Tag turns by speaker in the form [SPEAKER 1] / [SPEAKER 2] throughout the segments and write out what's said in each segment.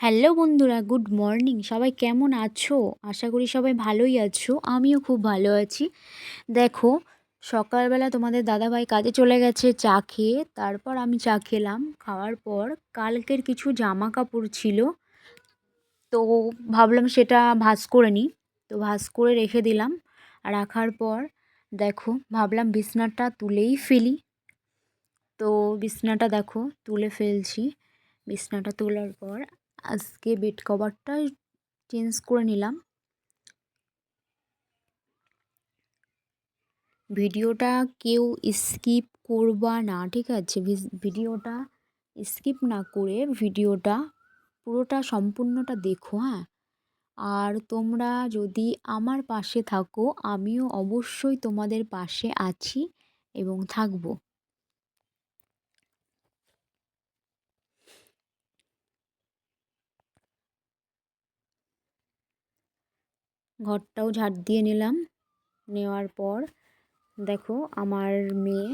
[SPEAKER 1] Hello বন্ধুরা, good morning. সবাই কেমন আছো? আশা করি সবাই ভালোই আছো। আমিও খুব ভালো আছি। দেখো, সকালবেলা তোমাদের দাদাভাই কাজে চলে গেছে চা খেয়ে। তারপর আমি চা খেলাম। খাওয়ার পর কালকের কিছু জামা কাপড় ছিল। তো ভাবলাম সেটা ভাস করে নিই। তো ভাস করে রেখে দিলাম। রাখার পর দেখো, ভাবলাম বিছনাটা তুলেই ফেলি। তো বিছনাটা দেখো, তুলে ফেলছি। বিছনাটা তোলার পর আজকে বেড কভারটা চেঞ্জ করে নিলাম। ভিডিওটা কেউ স্কিপ করবা না, ঠিক আছে? ভিডিওটা স্কিপ না করে ভিডিওটা পুরোটা সম্পূর্ণটা দেখো হ্যাঁ? আর তোমরা যদি আমার পাশে থাকো, আমিও অবশ্যই তোমাদের পাশে আছি এবং থাকব। ঘরটাও ঝাড় দিয়ে নিলাম। নেওয়ার পর দেখো আমার মেয়ে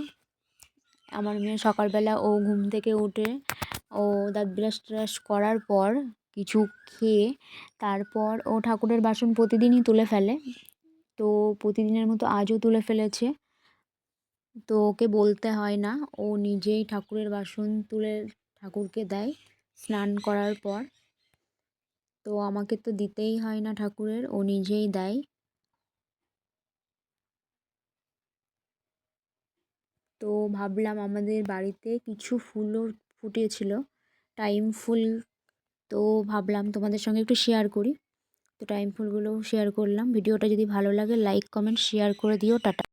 [SPEAKER 1] আমার মেয়ে সকালবেলা ও ঘুম থেকে উঠে ও দাঁত ব্রাশ ট্রাশ করার পর কিছু খেয়ে তারপর ও ঠাকুরের বাসন প্রতিদিনই তুলে ফেলে। তো প্রতিদিনের মতো আজও তুলে ফেলেছে। তো ওকে বলতে হয় না, ও নিজেই ঠাকুরের বাসন তুলে ঠাকুরকে দেয় স্নান করার পর। তো আমাকে তো দিতেই হয় না ঠাকুরের, ও নিজেই দেয়। তো ভাবলাম আমাদের বাড়িতে কিছু ফুলও ফুটেছিল, টাইম ফুল। তো ভাবলাম তোমাদের সঙ্গে একটু শেয়ার করি। তো টাইম ফুলগুলোও শেয়ার করলাম। ভিডিওটা যদি ভালো লাগে লাইক কমেন্ট শেয়ার করে দিও। টাটা।